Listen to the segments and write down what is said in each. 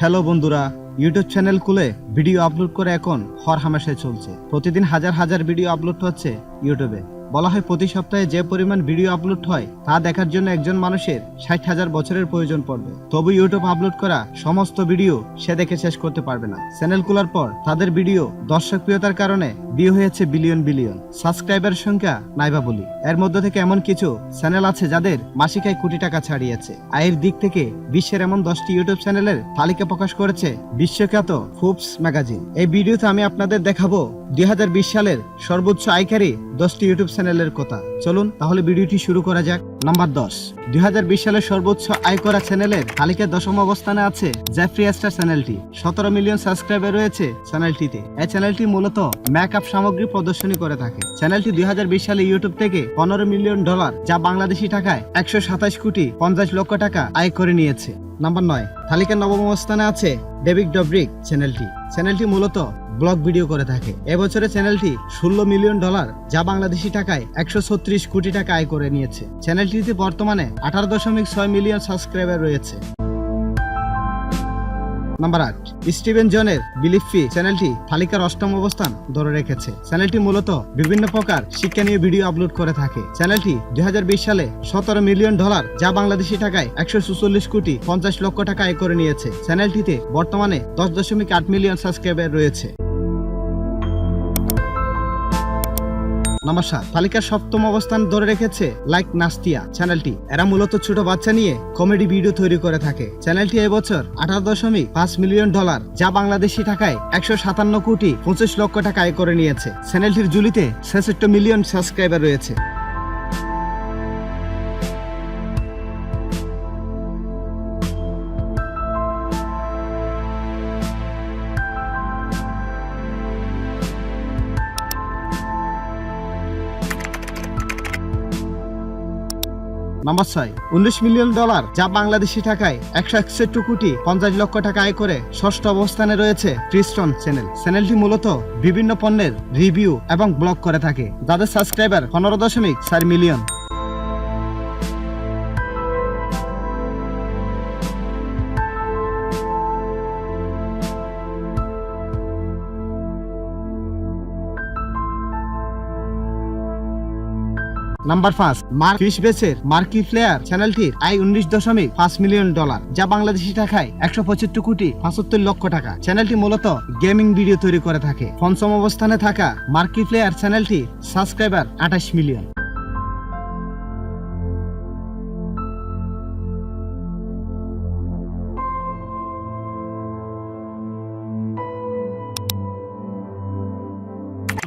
Hello বন্ধুরা, YouTube channel খুলে video upload করে এখন হর হামেশায় চলছে। প্রতিদিন হাজার হাজার ভিডিও আপলোড হচ্ছে ইউটিউবে। বলা হয় প্রতি সপ্তাহে যে পরিমাণ ভিডিও আপলোড হয়, তা দেখার জন্য একজন মানুষের ষাট হাজার বছরের প্রয়োজন পড়বে। তবু ইউটিউব আপলোড করা সমস্ত ভিডিও সে দেখে শেষ করতে পারবে না। চ্যানেল খোলার পর তাদের ভিডিও দর্শকপ্রিয়তার কারণে বিয়ে হয়েছে বিলিয়ন বিলিয়ন। সাবস্ক্রাইবার সংখ্যা নাইবা বলি। এর মধ্যে থেকে এমন কিছু চ্যানেল আছে যাদের মাসিক আয় কোটি টাকা ছাড়িয়েছে। আয়ের দিক থেকে বিশ্বের এমন দশটি ইউটিউব চ্যানেলের তালিকা প্রকাশ করেছে বিশ্বখ্যাত ফুবস ম্যাগাজিন এই ভিডিওতে আমি আপনাদের দেখাবো দুই হাজার বিশ সালের সর্বোচ্চ আয়কারী দশটি ইউটিউব চ্যানেলের কথা। চলুন, তাহলে ভিডিওটি শুরু করা যাক। নাম্বার দশ। দুই সালের সর্বোচ্চ আয় করা চ্যানেলের তালিকায় দশম অবস্থানে আছে জ্যাফ্রি স্টার চ্যানেলটি। সতেরো মিলিয়ন সাবস্ক্রাইবার রয়েছে চ্যানেলটিতে। এই চ্যানেলটি মূলত মেকআপ সামগ্রী প্রদর্শনী করে থাকে। চ্যানেলটি দুই হাজার বিশ সালে ইউটিউব থেকে পনেরো মিলিয়ন ডলার যা বাংলাদেশি টাকায় একশো সাতাশ কোটি পঞ্চাশ লক্ষ টাকা আয় করে নিয়েছে। নাম্বার নয়। তালিকার নবম অবস্থানে আছে ডেভিড ডব্রিক চ্যানেলটি। চ্যানেলটি মূলত ব্লগ ভিডিও করে থাকে। এবছরে চ্যানেলটি ষোলো মিলিয়ন ডলার, যা বাংলাদেশি টাকায় একশো ছত্রিশ কোটি টাকা আয় করে নিয়েছে। চ্যানেলটিতে বর্তমানে আঠারো দশমিক ছয় মিলিয়ন সাবস্ক্রাইবার রয়েছে। নাম্বার আট, স্টিভেন জনের বিলিফি চ্যানেলটি তালিকার অষ্টম অবস্থান ধরে রেখেছে। চ্যানেলটি মূলত বিভিন্ন প্রকার শিক্ষা নিয়ে ভিডিও আপলোড করে থাকে। চ্যানেলটি দুই হাজার বিশ সালে সতেরো মিলিয়ন ডলার যা বাংলাদেশি টাকায় একশো সুচল্লিশ কোটি পঞ্চাশ লক্ষ টাকা আয় করে নিয়েছে। চ্যানেলটিতে বর্তমানে দশ দশমিক আট মিলিয়ন সাবস্ক্রাইবার রয়েছে। সাত তালিকার সপ্তম অবস্থান ধরে রেখেছে লাইক নাস্তিয়া। চ্যানেলটি, এরা মূলত ছোট বাচ্চা নিয়ে কমেডি ভিডিও তৈরি করে থাকে। চ্যানেলটি এবছর আঠারো দশমিক পাঁচ মিলিয়ন ডলার, যা বাংলাদেশি টাকায় একশো সাতান্ন কোটি পঁচিশ লক্ষ টাকা আয় করে নিয়েছে। চ্যানেলটির জুলিতে ছেষট্টি মিলিয়ন সাবস্ক্রাইবার রয়েছে। নাম্বার ছয়, উনিশ মিলিয়ন ডলার যা বাংলাদেশি টাকায় একশো একষট্টি কোটি পঞ্চাশ লক্ষ টাকা আয় করে ষষ্ঠ অবস্থানে রয়েছে ক্রিস্টন চ্যানেল চ্যানেলটি মূলত বিভিন্ন পণ্যের রিভিউ এবং ব্লগ করে থাকে, যাদের সাবস্ক্রাইবার পনেরো দশমিক চার মিলিয়ন। নাম্বার পাঁচ মার্ক ফিশ বেসের মার্কি প্লেয়ার চ্যানেলটির আয় উনিশ দশমিক পাঁচ মিলিয়ন ডলার, যা বাংলাদেশি টাকায় একশো পঁচাত্তর কোটি পঁচাত্তর লক্ষ টাকা। চ্যানেলটি মূলত গেমিং ভিডিও তৈরি করে থাকে। পঞ্চম অবস্থানে থাকা মার্কি প্লেয়ার চ্যানেলটি সাবস্ক্রাইবার আঠাশ মিলিয়ন।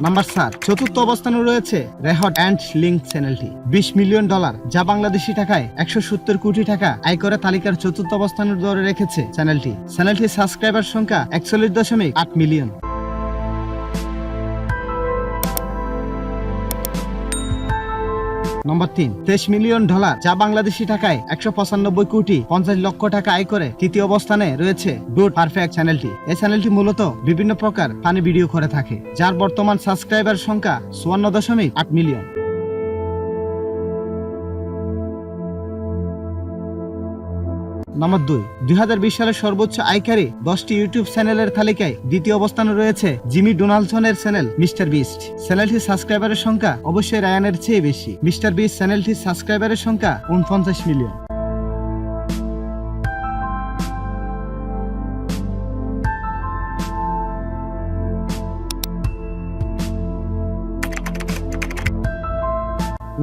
নাম্বার সাত, চতুর্থ অবস্থানে রয়েছে রেহট অ্যান্ড লিঙ্ক চ্যানেলটি বিশ মিলিয়ন ডলার, যা বাংলাদেশি টাকায় একশো সত্তর কোটি টাকা আয় করে তালিকার চতুর্থ অবস্থানের দরে রেখেছে চ্যানেলটি চ্যানেলটির সাবস্ক্রাইবার সংখ্যা একচল্লিশ দশমিক আট মিলিয়ন। নম্বর তিন তেইশ মিলিয়ন ডলার যা বাংলাদেশি টাকায় একশো পঁচানব্বই কোটি পঞ্চাশ লক্ষ টাকা আয় করে তৃতীয় অবস্থানে রয়েছে ডুড পারফেক্ট চ্যানেলটি এই চ্যানেলটি মূলত বিভিন্ন প্রকার ফানি ভিডিও করে থাকে, যার বর্তমান সাবস্ক্রাইবার সংখ্যা চুয়ান্ন দশমিক আট মিলিয়ন। নম্বর দুই দুই হাজার বিশ সালের সর্বোচ্চ আয়কারী দশটি ইউটিউব চ্যানেলের তালিকায় দ্বিতীয় অবস্থানে রয়েছে জিমি ডোনাল্ডসনের চ্যানেল মিস্টার বিস্ট। চ্যানেলটির সাবস্ক্রাইবারের সংখ্যা অবশ্যই রায়ানের চেয়ে বেশি। মিস্টার বিস্ট চ্যানেলটির সাবস্ক্রাইবারের সংখ্যা উনপঞ্চাশ মিলিয়ন।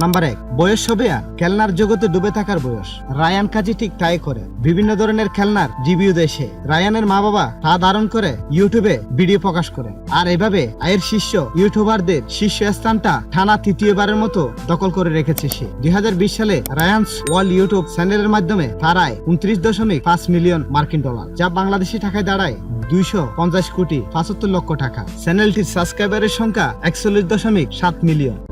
নাম্বার এক, বয়স হবে আর খেলনার জগতে ডুবে থাকার বয়স। রায়ান কাজী ঠিক তাই করে। বিভিন্ন ধরনের খেলনার রিভিউ সে। রায়ানের মা বাবা তা ধারণ করে ইউটিউবে ভিডিও প্রকাশ করে। আর এভাবে আয়ের শীর্ষ ইউটিউবারদের শীর্ষ স্থানটা টানা তৃতীয়বারের মতো দখল করে রেখেছে সে। দুই হাজার বিশ সালে রায়ানস ওয়ার্ল্ড ইউটিউব চ্যানেলের মাধ্যমে তার আয় উনত্রিশ দশমিক পাঁচ মিলিয়ন মার্কিন ডলার, যা বাংলাদেশি টাকায় দাঁড়ায় দুইশো পঞ্চাশ কোটি পঁচাত্তর লক্ষ টাকা। চ্যানেলটির সাবস্ক্রাইবারের সংখ্যা একচল্লিশ দশমিক সাত মিলিয়ন।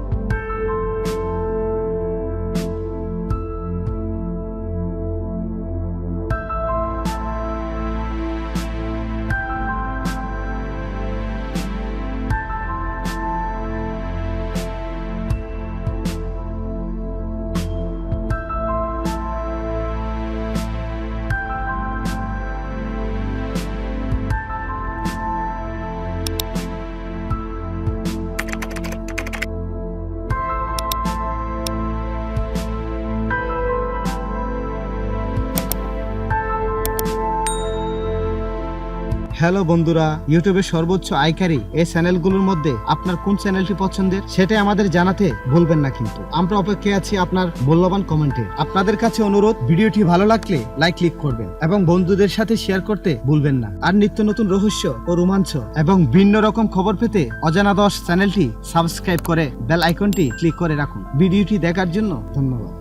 হ্যালো বন্ধুরা, ইউটিউবের সর্বোচ্চ আয়কারী এই চ্যানেলগুলোর মধ্যে আপনার কোন চ্যানেলটি পছন্দের সেটাই আমাদের জানাতে ভুলবেন না কিন্তু। আমরা অপেক্ষায় আছি আপনার মূল্যবান কমেন্টে। আপনাদের কাছে অনুরোধ, ভিডিওটি ভালো লাগলে লাইক, ক্লিক করবেন এবং বন্ধুদের সাথে শেয়ার করতে ভুলবেন না। আর নিত্য নতুন রহস্য ও রোমাঞ্চ এবং ভিন্ন রকম খবর পেতে অজানা দশ চ্যানেলটি সাবস্ক্রাইব করে বেল আইকনটি ক্লিক করে রাখুন। ভিডিওটি দেখার জন্য ধন্যবাদ।